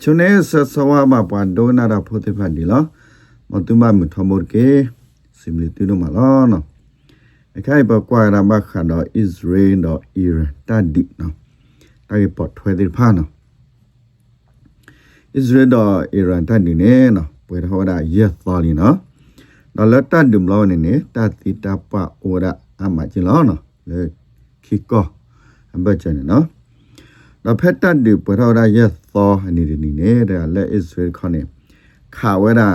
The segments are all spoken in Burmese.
ချုံနေဆဆဝါမပွားဒိုနာရာဖိုတေဖန်ဒီလောမတူမမထမောကေစိမလီတူနမလောနော်အခိုင်ပကွာရမခါတော့ Israel တော့ Iran တတ်ဒီနော်တိုင်ပေါ်ထွေဒီဖာနော် Israel တော့ Iran တတ်ဒီနေနော်ပွေတော်ရရက်သွားလီနော်တော့လက်တတ်ဒုမလောနေနေတတ်တီတပအိုရအမချီလောနော်လေခိကောအဘချနေနော် တော့ဖက်တတ်ဒီပွေတော်ရရက်သောအနေဒီနေတယ်လက် Israel ခေါနေခါဝဲတာ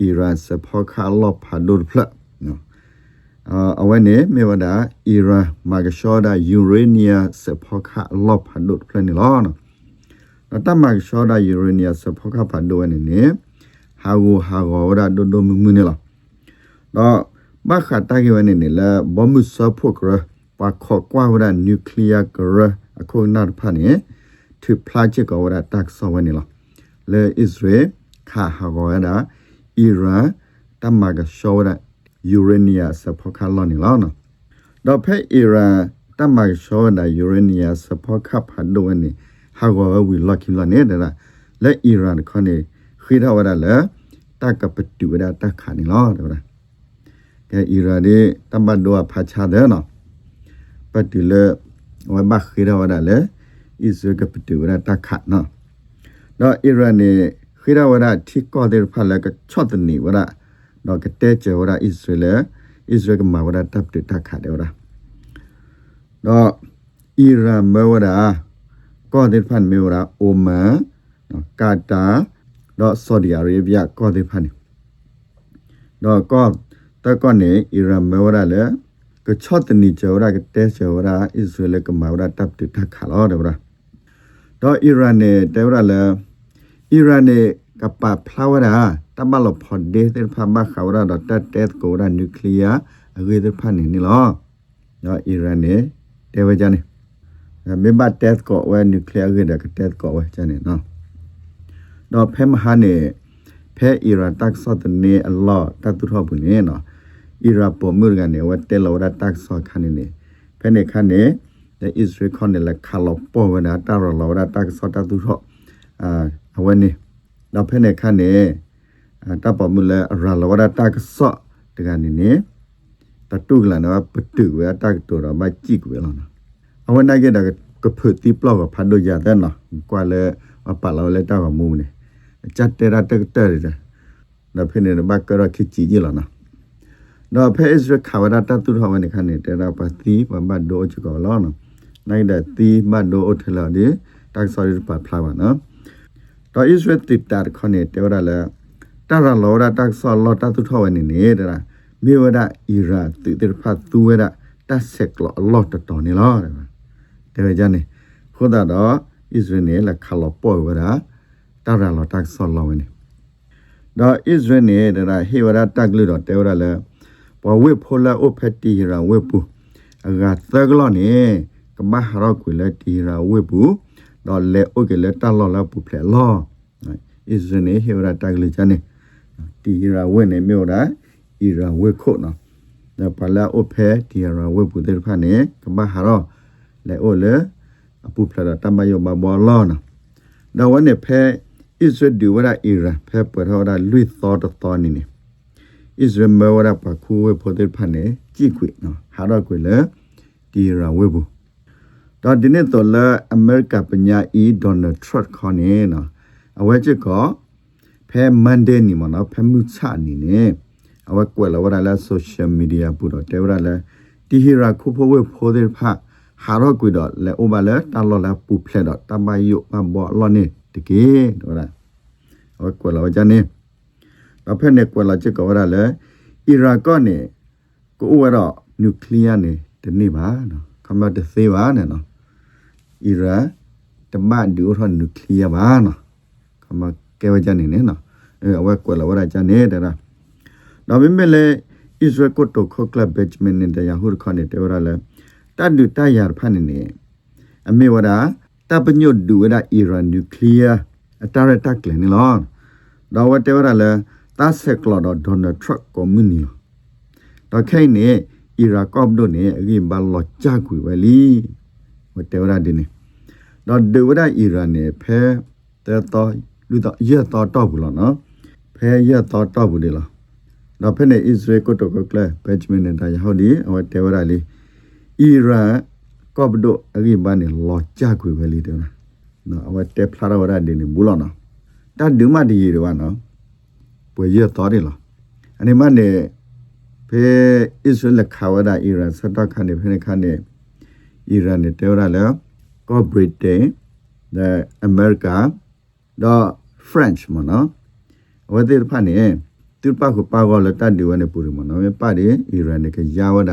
အီရန်စပေါ်ခါလော့ဖာဒုဖလနော်အဝဲနေမေဝဒာအီရန်မာဂရှောဒာယူရေနီယာစပေါ်ခါလော့ဖာဒုဖလနေလောနော်တမတ်ရှောဒာယူရေနီယာစပေါ်ခါဖာဒုဝနေနေဟာဂူဟာဂောဒာဒိုဒိုမမူနေလောတော့ဘခတာကေဝနေနေလာဘမှုစဖို့ကရပါခော့ကွာဝဒနျူကလ িয়ার ကရ အခုနာဖာနေသူဖလာချေကောဝဒတက်ဆောဝနေလောလေအစ္စရေးခါဟာဂောဒာအီရန်တမတ်ရှောဒာယူရေနီယာစပေါ်ခါလောနေလောနော်တော့ဖဲအီရန်တမတ်ရှောဒာယူရေနီယာစပေါ်ခါဖာဒိုဝနေဟာဂောဝီလော်ကီလောနေတာလက်အီရန်ခနေခိထဝဒလေတက်ကပတူဝဒတက်ခါနေလောတဲ့ဗျာကဲအီရန်ဒီတမတ်ဒိုဖာချတဲ့နော်ပတ်တူလေ ဝဘခိထဝဒလေအစ္စရေးကပတူဝဒတက်ခါနော်တော့အီရန်နေခိထဝဒထိကောတဲ့ဖာလကချော့တနေဝဒတော့ကတဲ့ချဝဒအစ္စရေးလေအစ္စရေးကမှာဝဒတပ်တူတက်ခါတဲ့ဝဒတော့အီရန်မဝဒကောတဲ့ဖန်မေဝဒအိုမန်နော်ကာတာတော့ဆော်ဒီအာရေဗျကောတဲ့ဖန်တော့ကောတကောနေအီရန်မဝဒလေ ကချော့တနီချဝဒကတဲ့ချဝဒအစ္စရေးလေကမှာဝဒတပ်တူတက်ခါလို့တဲ့ဝဒတော့အီရန်နေတဲ့ဝဒလေအီရန်နေကပဖလာဝဒတမလဖော်ဒေတဲ့ဖမခါဝဒတော့တက်တဲ့ကိုရနျူကလ িয়ার အဝေးတဲ့ဖန်နေနီလောတော့အီရန်နေတဲ့ဝကြနေမေဘတ်တက်ကိုဝဲနျူကလ িয়ার ကတဲ့တက်ကိုဝဲချနေနော်တော့ဖဲမဟာနေဖဲအီရန်တက်ဆော့တနေအလောတတ်သူထောက်ဘူးနေနော် อิราปมือกันเนี่ยว่าเตลเราตักซอคันนี่เพนเนคันเนี่ยแต่อิสราเอลเนี่ยละคาลอปอวนะตาเราเราตักซอตาตุรออ่าเอาวันนี้เราเพนเนคันเนี่ยตาปอมือละเราเราตักซอตกันนี่เนี่ยตาตุกละนะว่าปตุเวตักตัวเรามาจิกเวลานะเอาวันนั้นก็ได้ก็เพื่อที่ปลอกกับพันดุยาได้เนาะกว่าเลยว่าปะเราเลยตากับมูเนี่ยจัดเตระเตเตเลยนะเราเพนเนี่ยบักก็เราคิดจีจีแล้วนะ ta tu thaw ne khan ne tera pa ti pa ba do chu ko lo no nai da ti ma do o thela de tak sa ri pa phla ba no to isra ti ta khan ne te ra la ta ra lo ra tak sa lo ta tu thaw ne ne da mi wa da ira ti ti pha tu wa da ta sek lo lo ta to ne lo de ja ne khoda do isra ne la khalo po wa da တာရလောတက်ဆောလောဝနေတော့ဣဇရနေတာဟေဝရတက်လို့တော့တဲဝရလဲ ပဝေဖိုလာအိုဖက်တီရာဝေပူအဂါသကလောနေကမဟာရကွေလက်တီရာဝေပူတော့လေအိုကလေတလောလာပူဖလက်လောဣဇရနေဟေဝရတက်လို့ချနေတီရာဝေနေမြို့တာဣရာဝေခုနော်ဒါပလာအိုဖဲတီရာဝေပူတဲ့ဖာနေကမဟာရလေအိုလေအပူဖလာတမယောမဘောလောနော်ဒါဝနေဖဲ Israel du wara Iran phe pwa ra lui tho to to ni ni Israel me wara pa khu we pho de pha ne ji kwi no ha ra kwi le di ra we bu တော့ဒီနေ့တော့လာအမေရိကပညာအီဒေါ်နယ်ထရတ်ခေါနေနော်အဝဲချစ်ကောဖဲမန်ဒေးနီမနော်ဖဲမှုချနီနေအဝဲကွယ်လာဝရလာဆိုရှယ်မီဒီယာပူတော့တဲဝရလာတီဟီရာခုဖိုဝဲဖိုးတဲ့ဖဟာရောကွေတော့လဲအိုဘာလဲတာလော်လာပူဖလက်တော့တမယုမဘောလောနေတကယ်တော့လားဟောကွယ်လာကြနေ တော့ဖက်နေကွယ်လာချစ်ကောရလဲအီရာကနေကိုဝရနျူကလ িয়ার နေဒီနေ့ပါနော်ခမတ်သေးပါနဲ့နော်အီရာတမန်ဒူရနျူကလ িয়ার ပါနော်ခမကဲဝကြနေနေနော်အဲအဝဲကွယ်လာဝရကြနေတဲ့လားတော့မြင်လေဣသရေလကိုတိုခိုကလပ်ဘက်ဂျမင်နဲ့ယာဟူခါနေတဲ့ဝရလဲတတ်ဒူတယာဖာနေနေအမေဝရတပညုဒူဝရအီရန်နျူကလ িয়ার အတာရတက်လေနေလောတော့ဝတဲဝရလဲ တဆက်ကလော်တော့ဒေါ်နယ်ထရက်ကိုမနီလောတော့ခိုင်နေအီရာကော့ဒိုနေအကြီးဘလောချာကွေဝလီဝတဲဝရဒီနေတော့ဒူဝရအီရန်နေဖဲတဲတော့လူတော့ရက်တော့တော့ဘူးလားနော်ဖဲရက်တော့တော့ဘူးလေလားတော့ဖက်နေဣသရေလကိုတော့ကလဘက်ဂျမင်နဲ့တရားဟောဒီအဝတဲဝရလီအီရန်ကော့ဘဒိုအဂိဘာနေလောချခွေပဲလီတဲ့နော်အဝတဲဖလာရဝရဒီနေဘူးလားနော်တတ်ဒုမဒီရီဝါနော် ပွေရက်တော့တယ်လားအနေမနဲ့ဖဲဣသရေလခါဝဒအီရန်စတခါနေဖဲနေခါနေအီရန်နဲ့တဲဝရလဲကော့ဘရစ်တေး the America the French မနော်ဝတ်တဲ့ဖာနေသူပါကိုပါကောလတတ်ဒီဝနေပူရမနော်မပါတယ်အီရန်ကယာဝဒ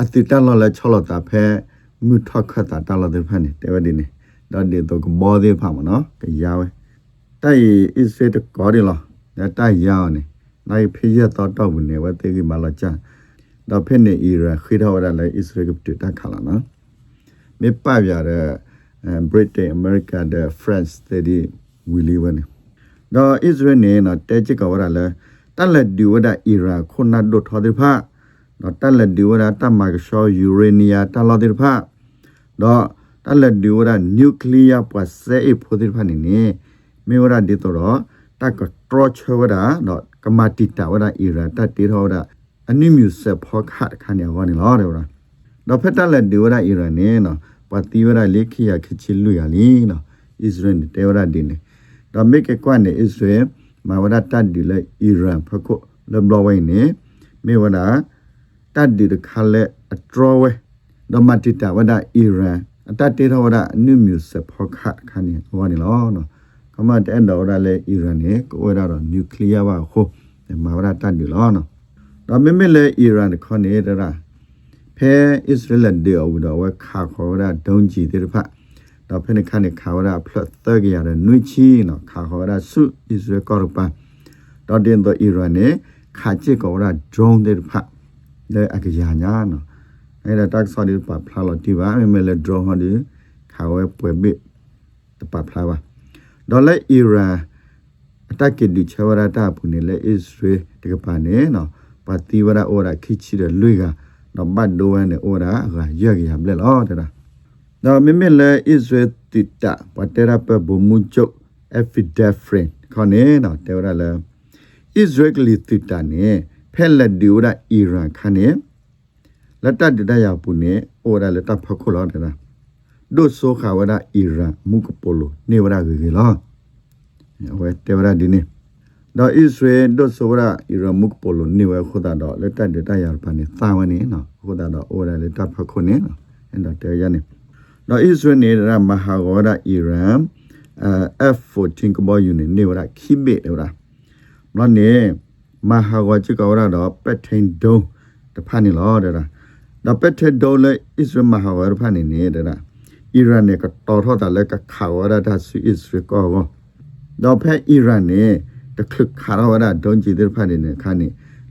အတိတလောလချလတာဖဲမြထခတာတလတဲ့ဖာနေတဲဝဒီနေတော့ဒီတော့ကဘောသေးဖာမနော်ကယာဝဲတိုက်အစ္စရေးတကောဒီလား တိုက်ယာနေနိုင်ဖေးရတော့တော့ဘူးနေဝတ်တဲ့ကမလာချတော့ဖဲနေအီရန်ခိတော်ဝဒလည်းအစ္စရေးကတူတခါလာနော်မေပပြရတဲ့ Britain America the France တဲ့ဝီလီဝနေတော့ Israel နေနော်တဲချစ်ကဝရလဲတက်လက်ဒီဝဒအီရာခုနတ်ဒိုထော်ဒီဖာတော့တက်လက်ဒီဝဒတမကရှောယူရေနီယာတလော်ဒီဖာတော့တက်လက်ဒီဝဒနျူကလ িয়ার ပွားဆဲအဖိုဒီဖာနေနေမေဝရဒီတော့ တက်ကထရချဝဒတော့ကမာတီတာဝဒအီရာတက်တီထောဒအနိမြူဆက်ဖောခတ်ခါနေဝနေလောတယ်ဝတော့ဖက်တက်လက်ဒီဝဒအီရာနေနော်ပတိဝရလေခိယခချီလူရလီနော်ဣသရေလတေဝရဒီနေဒါမေကကွမ်နေဣသရေလမဝရတတ်ဒီလေအီရန်ဖခုလဘလဝိနေမေဝရတတ်ဒီခါလေအထရဝဲဒမတိတဝဒအီရန်အတတေထဝဒအနုမြုစဖောခတ်ခါနေဟောနေလောနော် ကမတ်တဲ့တော်ရလေအီရန်နေကိုဝရတော့နျူကလ িয়ার ပါခိုမဝရတတ်ဒီလောနော်ဒါမေမေလေအီရန်ခေါ်နေတာဖဲဣသရေလဒေအဝဒဝခါခေါ်ရဒုံကြည်တဲ့ဖတ်တော့ဖဲနခနဲ့ခါဝရဖလတ်သကရတဲ့နွိချီနော်ခါခေါ်ရဆုဣသရေကောရပန်တော့တင်တော့အီရန်နဲ့ခါချစ်ကောရဒရုန်းတဲ့ဖတ်လေအကရာညာနော်အဲ့ဒါတက်ဆော်ဒီပဖလာလို့ဒီပါမမဲလေဒရုန်းဟောဒီခါဝဲပွဲဘစ်တပဖလာပါ တော့လေအီရန်အတက်ကဒီချဝရတာပူနေလေဣသရေတကပါနေနော်ပါတိဝရအော်ရခိချီတဲ့လွေကတော့ဘတ်ဒိုဝဲနဲ့အော်ရာကရက်ရဘလဲလောတဲ့လားတော့မိမိလေဣဇရတိတာပတရပဘမွန်ချုတ်အဖီဒက်ဖရင်ခေါနေနော်တေရလေဣဇရကလီတိတာနေဖဲလက်ဒီဝရအီရန်ခနေလက်တတရပူနေအော်ရာလက်တဖခုလောတဲ့လား ဒုဆိုခါဝရအီရန်မုကပိုလိုနေဝရဂေဂေလောဝဲတေရဒီနေတော့ဣသရေဒုဆိုရအီရမုကပိုလိုနေဝခုဒါတော့လက်တတတရပါနေသာဝနေနော်ခုဒါတော့အိုရလက်တဖခုနေနော်အဲ့တော့တဲရနေတော့ဣသရေနေရမဟာဂောရအီရန်အဲ F14 ကဘောယူနေနေဝရခိဘေရမလို့နေမဟာဂောချကောရတော့ပက်ထိန်ဒုံတဖာနေလောတဲ့လားတော့ပက်ထိန်ဒုံလေဣသရေမဟာဂောရဖာနေနေတဲ့လား အီရန်နေကတော်ထောတာလက်ကခါဝရတာဆွဣသရေကောတော့ဖဲအီရန်နေတခခါရဝရဒုံကြည်တဲ့ဖာနေခါနေ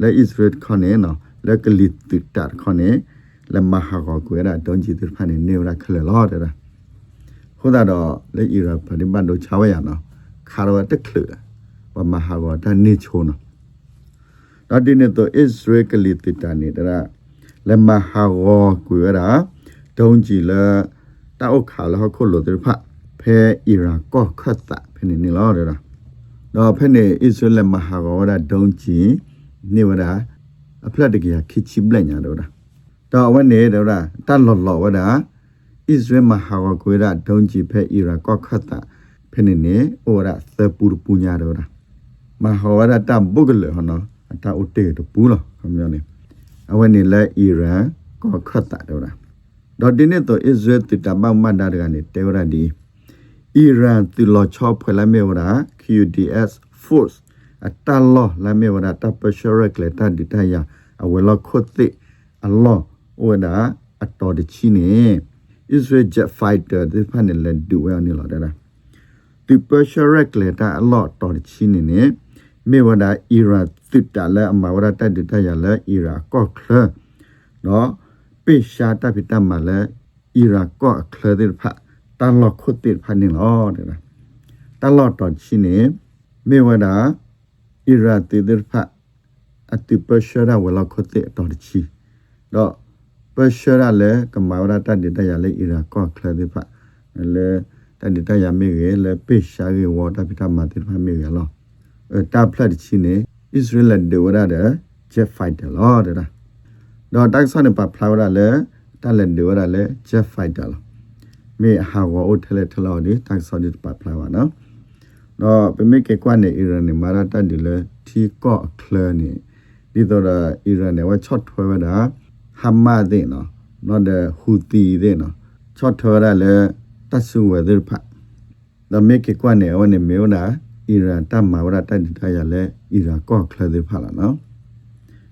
လဲဣသရေခနေနော်လက်ကလီတတာခနေလမဟာကောကွေရဒုံကြည်တဲ့ဖာနေနေရခလေလောတဲ့ဟိုဒါတော့လဲဣရပဒီဘန်တို့ချဝရနော်ခါရဝတက်ခလဝမဟာကောတနေချိုးနော်ဒါဒီနေတော့ဣသရေကလီတတာနေတဲ့လမဟာကောကွေရဒုံကြည်လာ တောက်ခါလောခုလို့တဲ့ဖာဖဲဣရာကောခတ်တာဖဲနေနေလောတဲ့တော့ဖက်နေဣသရေလမဟာဂောရဒုံချီနေဝရအဖလက်တကရခိချိပလက်ညာတော့တော့ဝနေတော့တတ်လော်လော်ဝဒဣသရေမဟာဂောကွေရဒုံချီဖဲဣရာကောခတ်တာဖက်နေနေဩရသပူပူညာတော့မဟာဝရတဘုကလေဟနော်အတာဥတေတပူလောခမျိုးနေအဝနေလဲဣရာကောခတ်တာတော့တော့ ဒီနေ့တော့ဣသရေတတမမန္တာကနေတေဝရဒီအီရန်တီလောချောဖွယ်လာမေဝရာ QDS force အတလောလာမေဝရာတပရှရက်လေတဒီတယာအဝလခုတ်တိအလောဝဒါအတော်တချီနေ Israel jet fighter ဒီဖာနေလက်ဒူဝဲနေလာတာဒီပရှရက်လေတအလောတော်တချီနေနေမေဝဒါအီရန်သစ်တလဲအမဝရာတဒီတယာလဲအီရာကော့ခလနော် ပေရှာတပိတမလဲအီရာကော့ခလဒီဖာတန်လောက်ခုတ်တိဖာနေလောတဲ့တလောက်တော်ရှိနေမေဝဒာဣရာတိဒရဖအတိပရှရာဝလောက်ခုတ်တိတော်ချီတော့ပရှရာလေကမဝရတတိတရလေဣရာကောခလဒီဖလေတတန်တရမေရလေပိရှာရေဝတာပိတမတိဖာမေရလောတာဖလက်ချင်းနေဣသရေလဒေဝရတဲ့ဂျက်ဖိုက်တယ်လောတဲ့ တော့တိုက်ဆန်ပဖလာဝရလေတလက်ဒေဝရလေဂျက်ဖိုက်တယ်လောမေဟာဝအိုထလက်ထလောဒီတိုက်ဆန်ဒီပဖလာဝနော်တော့ပမေကေကွာနေအီရန်နေမာရတဒီလေထီကော့ကလနေဒီတော့အီရန်နေဝချော့ထွဲဝတာဟမ်မာတဲ့နော် not the huti de no chot thora le tasu weather pha the make it kwane one me ona ira ta ma wara ta di ta ya le ira ko khla de pha la no အဲ့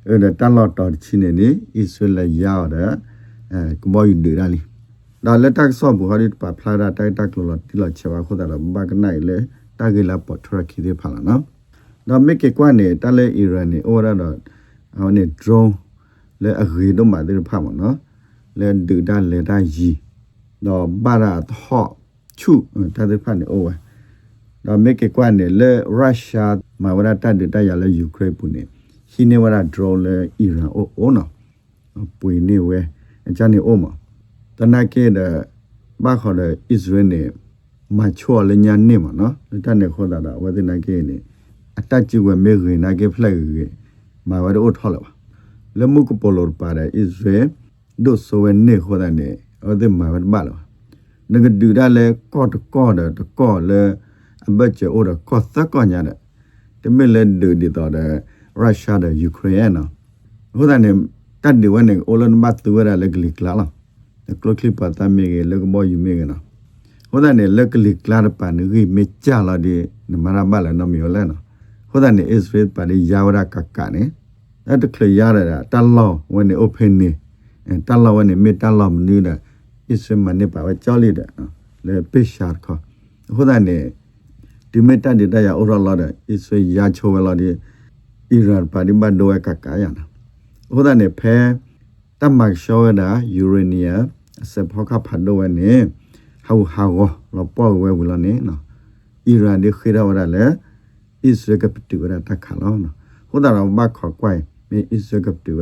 ဒါတလော့တော်ချင်းနေနေဣဆွေလရောက်တဲ့အဲကဘောယူနေရလီဒါလက်တက်ဆော့ဘူဟာဒီပါဖလာတာတိုက်တက်လို့တိလချေပါခုတာဘာကနိုင်လေတာဂေလာပေါ်ထရခီဒီဖလာနော်ဒါမေကေကွာနေတာလေအီရန်နေအော်ရတော့ဟိုနေ drone လေအဂေတော့မှာတဲ့ဖာမနော်လေဒူဒါလေဒါယီတော့ဘာရာတော့ချူတာတဲ့ဖာနေအိုဝဲတော့မေကေကွာနေလေရုရှားမှာဝရတတ်တဲ့တရလေယူကရိန်းပူနေ ဟိနေဝရ drone လေအီရန်အိုအိုနော်ပွေနေဝဲအချာနေအိုမတနကေတဲ့ဘာခေါ်တဲ့ Israel နေမချောလေညာနေမနော်တတ်နေခေါ်တာဝဲတဲ့နကေနေအတချူဝဲမေခေနာကေဖလက်ကေမာဝရအိုထော်လာလမှုကပိုလောပါတဲ့ Israel ဒုဆိုဝဲနေခေါ်တဲ့နေအဒမဝတ်ဘာလောနဂဒူဒါလေကော့တကော့တကော့လေအဘချေအိုဒကော့သကောညာတဲ့တမလေဒူဒီတော့တဲ့ ရုရှားတဲ့ယူကရိန်းနော်ဟိုတဲ့နေတတ်ဒီဝနေအိုလန်ဘတ်တူရလေဂလီကလာလားကလကလီပတ်တမေကေလေကဘောယူမေကေနော်ဟိုတဲ့နေလက်ကလီကလာပန်ရီမေချလာဒီနမရမလာနမီယိုလဲနော်ဟိုတဲ့နေအစ္စရေးပါလီယာဝရကကနေအဲ့တကလရရတာတလောဝနေ open နေတလောဝနေမေတလောမနီးတဲ့အစ္စရေးမနေပါဝကြောလိတဲ့လေပိရှာခဟိုတဲ့နေဒီမေတ္တတရအော်ရလာတဲ့အစ္စရေးယာချိုဝလာတဲ့ အီရန်ပါဒီမဒိုကကာယာနာဟိုတဲ့နေဖဲတမတ်ရှောဒါယူရေနီယာစဖောကဖတ်တော့နေဟောဟာဝလောပေါ်ဝဲဝလနေနော်အီရန်ဒီခေရဝရလေအစ္စရေးကပတူရတခါလောနော်ဟိုတဲ့တော့ဘခေါ်ကွိုင်မေအစ္စရေးကပတူ